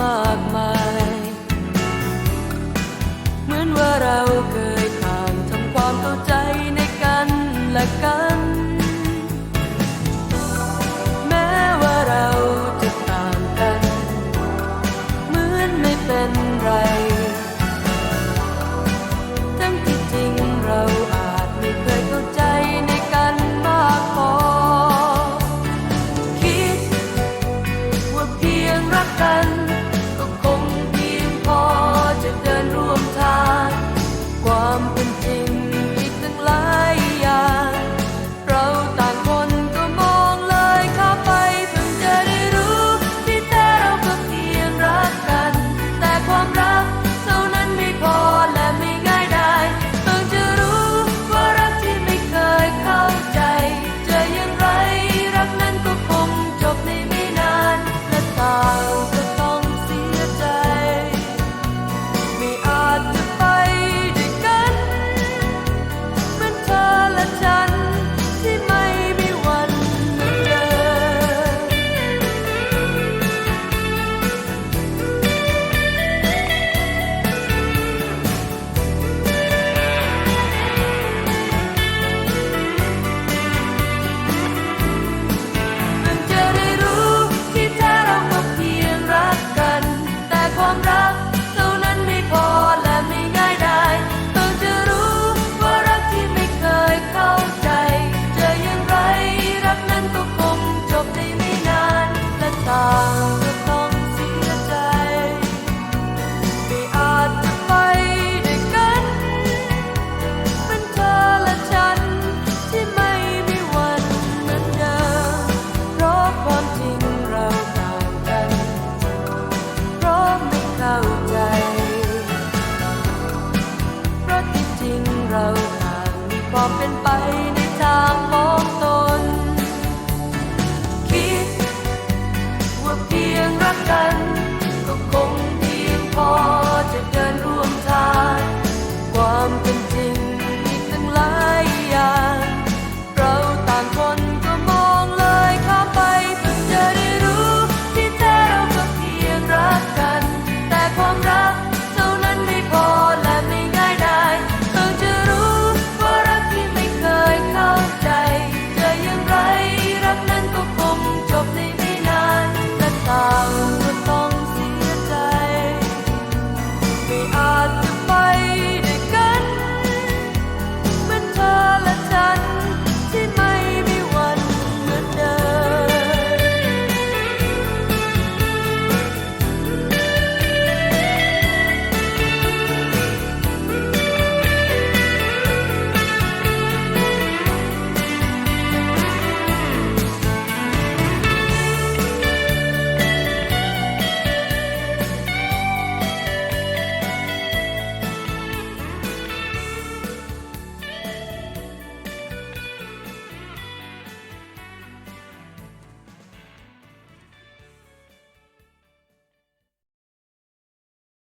มากมาย เหมือนว่าเราเคยผ่านทำความเข้าใจในกันและกัน แม้ว่าเราจะต่างกัน เหมือนไม่เป็นไร ทั้งที่จริงเราอาจไม่เคยเข้าใจในกันมากพอ คิดว่าเพียงรักกัน ค อบเป็นไปในทางของตน คิดว่าเพียงรักกัน